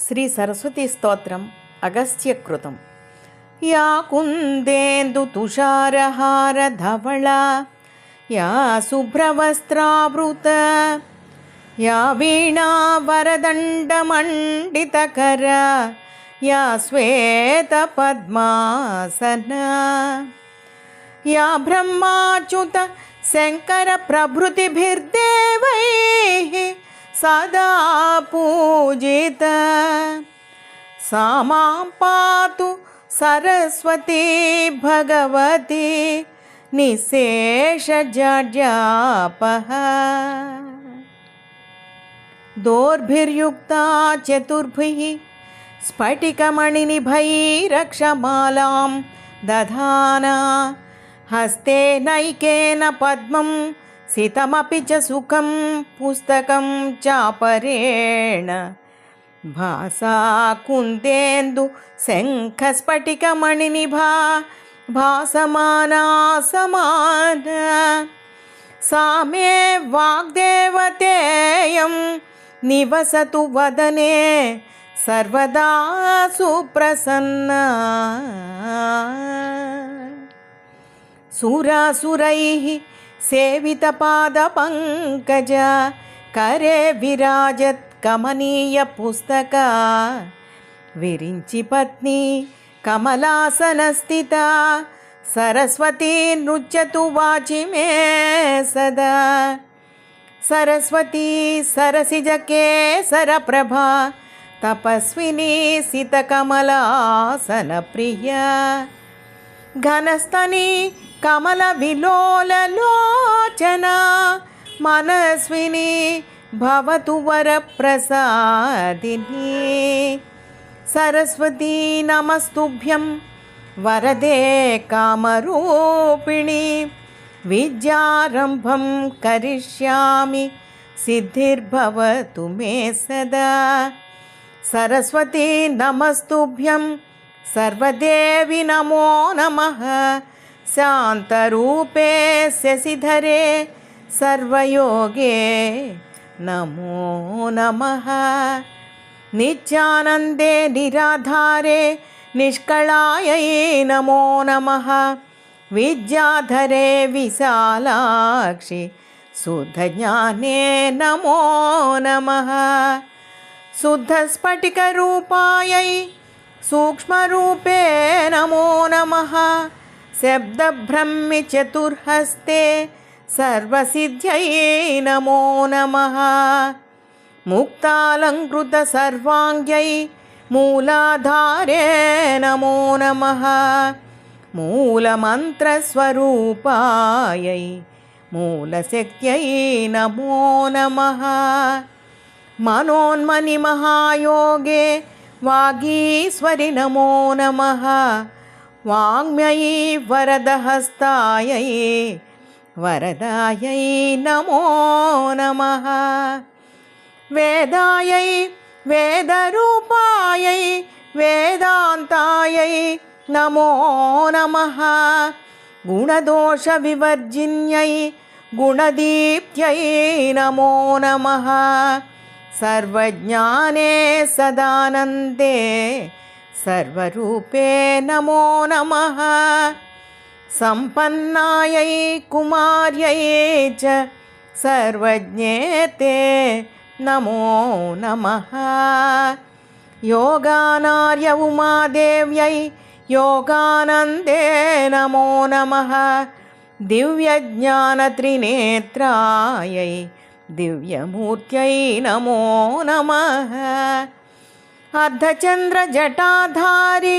శ్రీ సరస్వతి స్తోత్రం అగస్త్యకృతం యా కుందేందు తుషారహార ధవళ యా శుభ్రవస్త్రావృత యా వీణా వరదండమండితకర యా శ్వేత పద్మాసన యా బ్రహ్మాచ్యుత శంకర ప్రభృతిభిర్దేవై सदा पूजित सा मां पातु सरस्वती भगवती निशेषजाड्यापः दोर्भिर्युक्ता चतुर्भिः स्फटिकमणिनिभैरक्षमालां दधाना हस्ते नैकेन पद्मं सितमपि च सुखं पुस्तकं चापरेण भासा कुन्देन्दु शङ्खस्फटिकमणिनिभा भासमाना समान सा मे वाग्देवतेयं निवसतु वदने सर्वदा सुप्रसन्ना सुरासुरैः सेवितपादपङ्कज करे विराजत् कमनीयपुस्तका विरिञ्चि पत्नी कमलासनस्थिता सरस्वती नृत्यतु वाचि मे सदा सरस्वती सरसिजकेसरप्रभा तपस्विनी सितकमलासनप्रिया ఘనస్థని కమల విలోలలోచన మనస్విని భవతు వరప్రసాదిని. సరస్వతీ నమస్తుభ్యం వరదే కామరూపిణి. విద్యారంభం కరిష్యామి సిద్ధిర్భవతు మే సదా. సరస్వతీ నమస్తుభ్యం सर्वदेवि नमो नमः शान्तरूपे शशिधरे सर्वयोगे नमो नमः नित्यानन्दे निराधारे निष्कळायै नमो नमः विद्याधरे विशालाक्षि शुद्धज्ञाने नमो नमः शुद्धस्फटिकरूपायै सूक्ष्मरूपे नमो नमः शब्दब्रह्मि चतुर्हस्ते सर्वसिद्ध्यै नमो नमः मुक्तालङ्कृतसर्वाङ्ग्यै मूलाधारे नमो नमः मूलमन्त्रस्वरूपायै मूलशक्त्यै नमो नमः मनोन्मनिमहायोगे वागीश्वरि नमो नमः वाङ्म्ययी वरदहस्तायै वरदायै नमो नमः वेदायै वेदरूपायै वेदान्तायै नमो नमः गुणदोषविवर्जिन्यै गुणदीप्त्यै नमो नमः सर्वज्ञाने सदानन्दे सर्वरूपे नमो नमः। सम्पन्नायै कुमार्यै च सर्वज्ञेते नमो नमः। योगानार्य उमादेव्यै योगानन्दे नमो नमः। दिव्यज्ञानत्रिनेत्रायै दिव्यमूर्त्यै नमो नमः। अर्धचन्द्रजटाधारि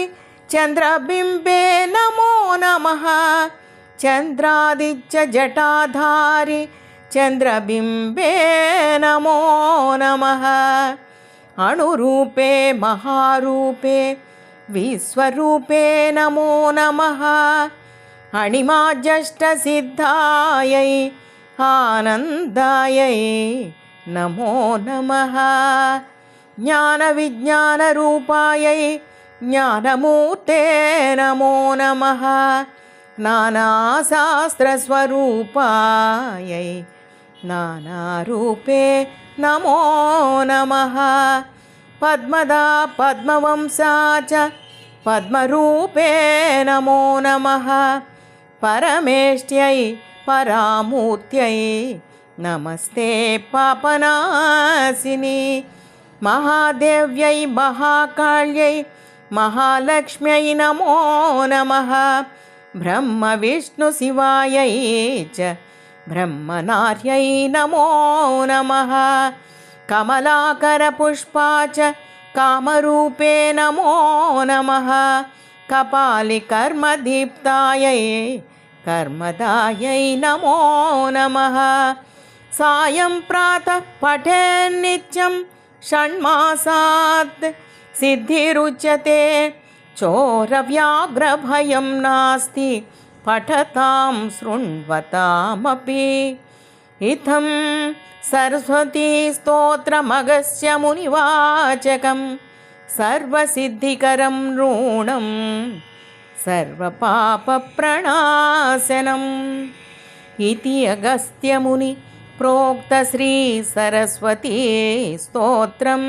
चन्द्रबिम्बे नमो नमः। चन्द्रादित्य जटाधारि चन्द्रबिम्बे नमो नमः। अणुरूपे महारूपे विश्वरूपे नमो नमः। अणिमाजष्टसिद्धायै आनन्दायै नमो नमः। ज्ञानविज्ञानरूपायै ज्ञानमूर्ते नमो नमः। नानाशास्त्रस्वरूपायै नानारूपे नमो नमः। पद्मदा पद्मवंसा च पद्मरूपे नमो नमः। परमेष्ट्यै परामूर्त्यै। नमस्ते पापनाशिनि। महादेव्यै महाकाल्यै। महालक्ष्म्यै नमो नमः। ब्रह्मविष्णुशिवायै च। ब्रह्मनार्यै नमो नमः। कमलाकरपुष्पा च। कामरूपे नमो नमः। कपालिकर्मदीप्तायै। कर्मदायै नमो नमः। सायं प्रातः पठेन्नित्यं षण्मासात्। सिद्धिरुच्यते चोरव्याघ्रभयं नास्ति पठतां शृण्वतामपि। इत्थं सरस्वतीस्तोत्रमगस्य मुनिवाचकं सर्वसिद्धिकरं ऋणम्। సర్వపాపప్రణాశనం. ఇది అగస్త్యముని ప్రోక్త శ్రీ సరస్వతీ స్తోత్రం.